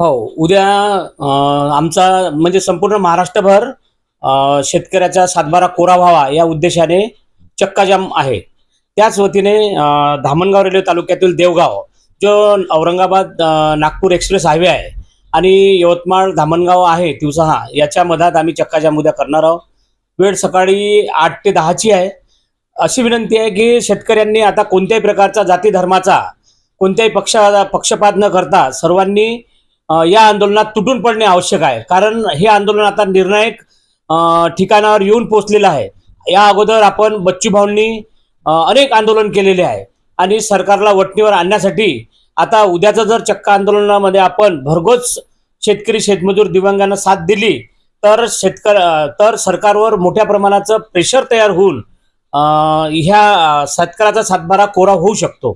हो उद्या आमचा म्हणजे संपूर्ण महाराष्ट्रभर शेतकऱ्याचा सातबारा कोरा व्हावा या उद्देशाने चक्काजाम आहे. त्याच वतीने धामणगाव रेल्वे तालुक्यातील देवगाव जो औरंगाबाद नागपूर एक्सप्रेस हायवे आहे आणि यवतमाळ धामणगाव आहे दिवसा याच्या मधात आम्ही चक्काजाम उद्या करणार आहोत. वेळ सकाळी आठ ते दहाची आहे. अशी विनंती आहे की शेतकऱ्यांनी आता कोणत्याही प्रकारचा जाती धर्माचा कोणत्याही पक्ष पक्षपात न करता सर्वांनी या आंदोलनात तुटून पडणे आवश्यक आहे. कारण हे आंदोलन आता निर्णायक ठिकाणावर येऊन पोचलेलं आहे. या अगोदर आपण बच्चू भाऊंनी अनेक आंदोलन केलेले आहे. आणि सरकारला वटणीवर आणण्यासाठी आता उद्याचं जर चक्का आंदोलनामध्ये आपण भरघोस शेतकरी शेतमजूर दिव्यांगांना साथ दिली तर शेतकर तर सरकारवर मोठ्या प्रमाणाचं प्रेशर तयार होऊन ह्या शेतकऱ्याचा सातबारा कोरा होऊ शकतो.